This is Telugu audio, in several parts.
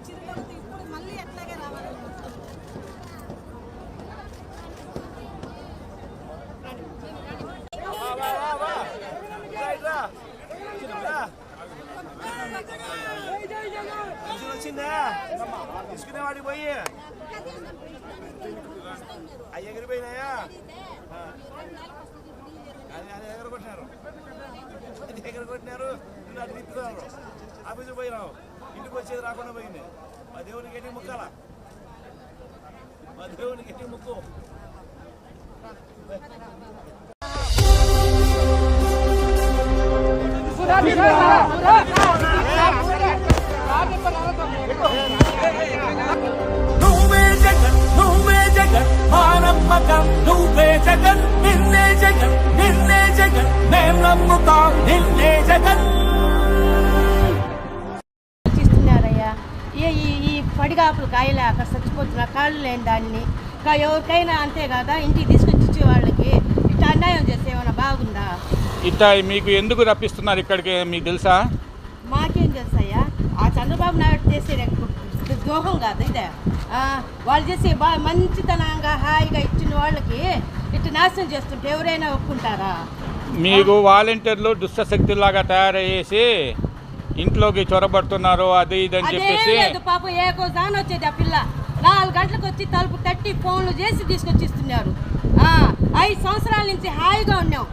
చక్కెర ఇప్పుడు మళ్ళీ ఎట్లాగే రావాలి. వచ్చిందా? తీసుకునే వాడికి పోయి అవి ఎగిరిపోయినాయా అది అది ఎగరగొట్టినారు అది ఎగరగొట్టినారు నిన్ను అటు తిప్పుతున్నారు ఆఫీసు పోయినావు ఇంటికి వచ్చేది రాకుండా పోయింది. మా దేవునికి ఎట్టి ముక్కాల? మా దేవునికి ఎట్టి ముక్కు? నువ్వే జగన్ నువ్వే జగన్ మా నమ్మకం నువ్వే జగన్ నిన్నే జగన్ నిన్నే జగన్ మేం నమ్ముతాం నిన్నే జగన్. పడిగాపులు కాయలే అక్కడ చచ్చిపోతున్న కాళ్ళు లేని దాన్ని. ఎవరికైనా అంతే కదా? ఇంటికి తీసుకొచ్చి ఇచ్చే వాళ్ళకి ఇట్లా అన్యాయం చేస్తే ఏమైనా బాగుందా? ఇట్లా మీకు ఎందుకు రప్పిస్తున్నారు ఇక్కడికి? మీకు తెలుసా? మాకేం తెలుసయ్యా? ఆ చంద్రబాబు నాయుడు చేసే ద్రోహం కాదు ఇదే. వాళ్ళు చేసే బా మంచితనంగా హాయిగా ఇచ్చిన వాళ్ళకి ఇట్లా నాశనం చేస్తుంటే ఎవరైనా ఒప్పుకుంటారా? మీకు వాలంటీర్లు దుష్టశక్తులాగా తయారయ్యేసి ఇంట్లోకి చొరబడుతున్నారు అది ఇది అని చెప్పేసి లేదు పాపం ఏ దాని వచ్చేది ఆ పిల్ల. నాలుగు గంటలకు వచ్చి తలుపు తట్టి ఫోన్లు చేసి తీసుకొచ్చి ఇస్తున్నారు ఆ, ఐదు సంవత్సరాల నుంచి హాయిగా ఉన్నాం.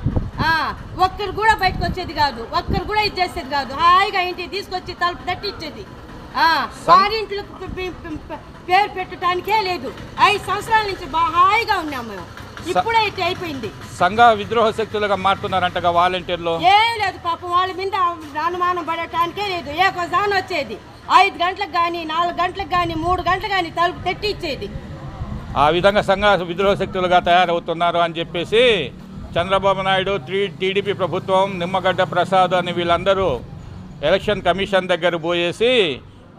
ఆ, ఒక్కరు కూడా బయటకు వచ్చేది కాదు. ఒక్కరు కూడా ఇది చేసేది కాదు. హాయిగా ఇంటికి తీసుకొచ్చి తలుపు తట్టి ఇచ్చేది. పే- పేరు పెట్టడానికే లేదు. ఐదు సంవత్సరాల నుంచి హాయిగా ఉన్నాం మేము. అయిపోయింది. సంఘ విద్రోహ శక్తులుగా మారుతున్నారంటగా వాలంటీర్లు. ఏం లేదు పాపం వాళ్ళ మీద అనుమానం పడటానికే లేదు. ఏ వచ్చేది. ఐదు గంటలకు కానీ నాలుగు గంటలకు కానీ మూడు గంటలకు కానీ తలుపు తెట్టి ఇచ్చేది ఆ విధంగా సంఘ విద్రోహ శక్తులుగా తయారవుతున్నారు అని చెప్పేసి చంద్రబాబు నాయుడు టీ టీడీపీ ప్రభుత్వం నిమ్మగడ్డ ప్రసాద్ అని వీళ్ళందరూ ఎలక్షన్ కమిషన్ దగ్గర పోయేసి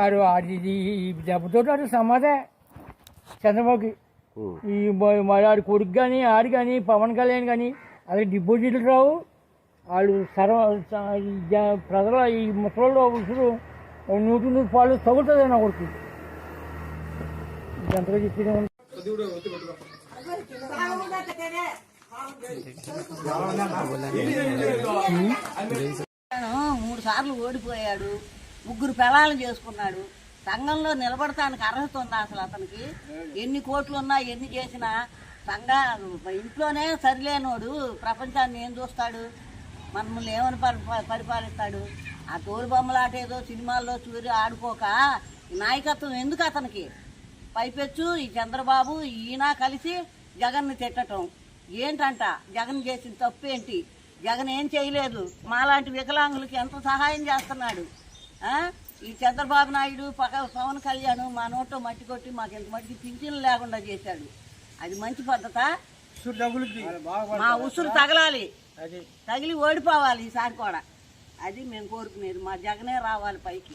ఆడు ఆడి ఈ దెబ్బతో ఆడు సమాధే చంద్రబాబుకి. ఈ మరి ఆడి కొడుకు కానీ ఆడు కానీ పవన్ కళ్యాణ్ కానీ అది డిపాజిట్లు రావు. వాళ్ళు సర్వ ప్రజల ఈ ముసలిలో ఉసురు నూటి నూరు పాలు తగులుతుంది నా కొడుకు. ఎంతగా చెప్పిన మూడు సార్లు ఓడిపోయాడు. ముగ్గురు పిల్లలు చేసుకున్నాడు. సంఘంలో నిలబడటానికి అర్హత ఉందా అసలు అతనికి? ఎన్ని కోట్లు ఉన్నా ఎన్ని చేసినా సంఘ ఇంట్లోనే సరిలేనోడు ప్రపంచాన్ని ఏం చూస్తాడు? మనల్ని ఏమని పరిపాలిస్తాడు? ఆ తోలు బొమ్మలాట ఏదో సినిమాల్లో చూరి ఆడుకోక నాయకత్వం ఎందుకు అతనికి? పైపెచ్చు ఈ చంద్రబాబు ఈయన కలిసి జగన్ని తిట్టటం. ఏంటంట? జగన్ చేసిన తప్పు ఏంటి? జగన్ ఏం చేయలేదు? మాలాంటి వికలాంగులకి ఎంత సహాయం చేస్తున్నాడు? ఈ చంద్రబాబు నాయుడు పక పవన్ కళ్యాణ్ మా నోట్లో మట్టి కొట్టి మాకు ఇంత మట్టికి పింఛన్లు లేకుండా చేశాడు. అది మంచి పద్ధత. మా ఉసురు తగలాలి. తగిలి ఓడిపోవాలి ఈసారి కూడా. అది మేము కోరుకునేది. మా జగనే రావాలి పైకి.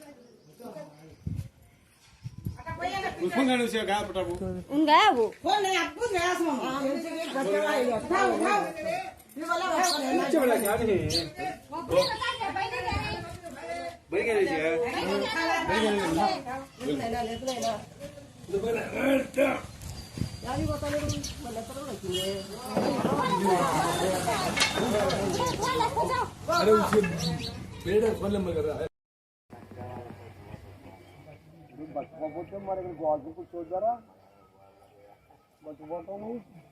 ఉంగా అరే ఫోన్ నెంబర్ కదా. but what am I going to go out? People should there, but what am I?